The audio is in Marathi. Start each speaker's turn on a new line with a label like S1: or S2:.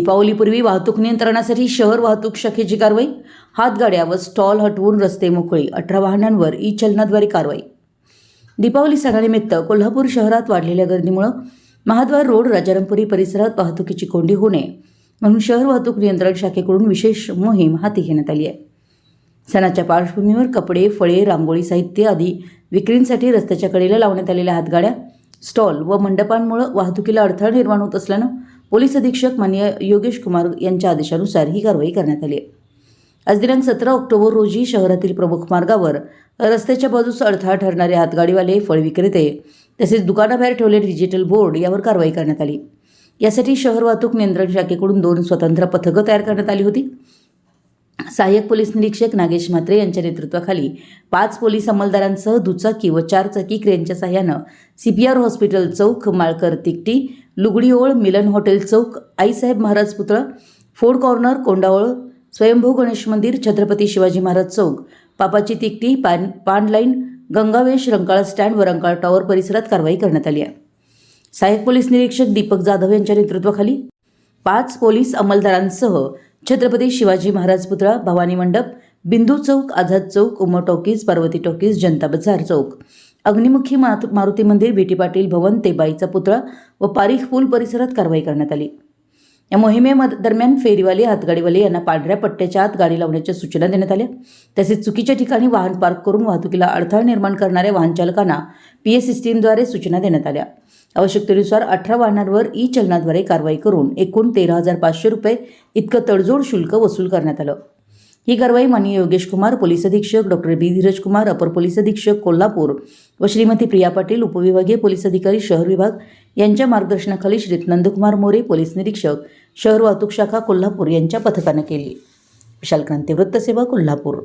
S1: दीपावलीपूर्वी वाहतूक नियंत्रणासाठी शहर वाहतूक शाखेची कारवाई हातगाड्या व स्टॉल हटवून रस्ते मोकळी अठरा वाहनांवर ई चलनाद्वारे कारवाई. दीपावली सणानिमित्त कोल्हापूर शहरात वाढलेल्या गर्दीमुळं महाद्वार रोड राजारामपुरी परिसरात वाहतुकीची कोंडी होऊ नये म्हणून शहर वाहतूक नियंत्रण शाखेकडून विशेष मोहीम हाती घेण्यात आली आहे. सणाच्या पार्श्वभूमीवर कपडे फळे रांगोळी साहित्य आदी विक्रींसाठी रस्त्याच्या कडेला लावण्यात आलेल्या हातगाड्या स्टॉल व मंडपांमुळे वाहतुकीला अडथळा निर्माण होत असल्यानं पोलीस अधीक्षक मान्य योगेश कुमार यांच्या आदेशानुसार ही कारवाई करण्यात आली. आहे आज दिनांक सतरा ऑक्टोबर रोजी शहरातील प्रमुख मार्गावर रस्त्याच्या बाजूस अडथळा ठरणारे हातगाडीवाले फळ विक्रेते तसेच दुकानाबाहेर ठेवलेले डिजिटल बोर्ड यावर कारवाई करण्यात आली. यासाठी शहर वाहतूक नियंत्रण शाखेकडून दोन स्वतंत्र पथकं तयार करण्यात आली होती. सहाय्यक पोलीस निरीक्षक नागेश म्हात्रे यांच्या नेतृत्वाखाली पाच पोलीस अंमलदारांसह दुचाकी व चारचाकी क्रेनच्या सहाय्यानं सीपीआर हॉस्पिटल चौक माळकर तिकटी लुगडीओळ मिलन हॉटेल चौक आईसाहेब महाराज पुतळा फोड कॉर्नर कोंडावळ स्वयंभू गणेश मंदिर छत्रपती शिवाजी महाराज चौक पापाची तिकटी पान पान लाईन गंगावेश रंकाळा स्टँड व रंकाळ टॉवर परिसरात कारवाई करण्यात आली आहे. सहाय्यक पोलीस निरीक्षक दीपक जाधव यांच्या नेतृत्वाखाली पाच पोलीस अंमलदारांसह छत्रपती शिवाजी महाराज पुतळा भवानी मंडप बिंदू चौक आझाद चौक उमर टॉकीज पार्वती टॉकीज जनता बाजार चौक. अग्निमुखी मारुती मंदिर बीटी पाटील भवन तेबाईचा पुतळा व पारीख पूल परिसरात कारवाई करण्यात आली. या मोहिमेमध्ये दरम्यान फेरीवाले हातगाडीवाले यांना पांढऱ्या पट्ट्याच्या आत गाडी लावण्याच्या सूचना देण्यात आल्या. तसेच चुकीच्या ठिकाणी वाहन पार्क करून वाहतुकीला अडथळा निर्माण करणाऱ्या वाहनचालकांना पी एस सिस्टीमद्वारे सूचना देण्यात आल्या. आवश्यकतेनुसार अठरा वाहनांवर ई चलनाद्वारे कारवाई करून एकूण तेरा हजार पाचशे रुपये इतकं तडजोड शुल्क वसूल करण्यात आलं. ही कारवाई माननीय योगेश कुमार पोलीस अधीक्षक डॉक्टर बी. धीरज कुमार अपर पोलीस अधीक्षक कोल्हापूर व श्रीमती प्रिया पाटील उपविभागीय पोलीस अधिकारी शहर विभाग यांच्या मार्गदर्शनाखाली श्री नंदकुमार मोरे पोलीस निरीक्षक शहर वाहतूक शाखा कोल्हापूर यांच्या पथकानं केली. विशाल क्रांती वृत्तसेवा कोल्हापूर.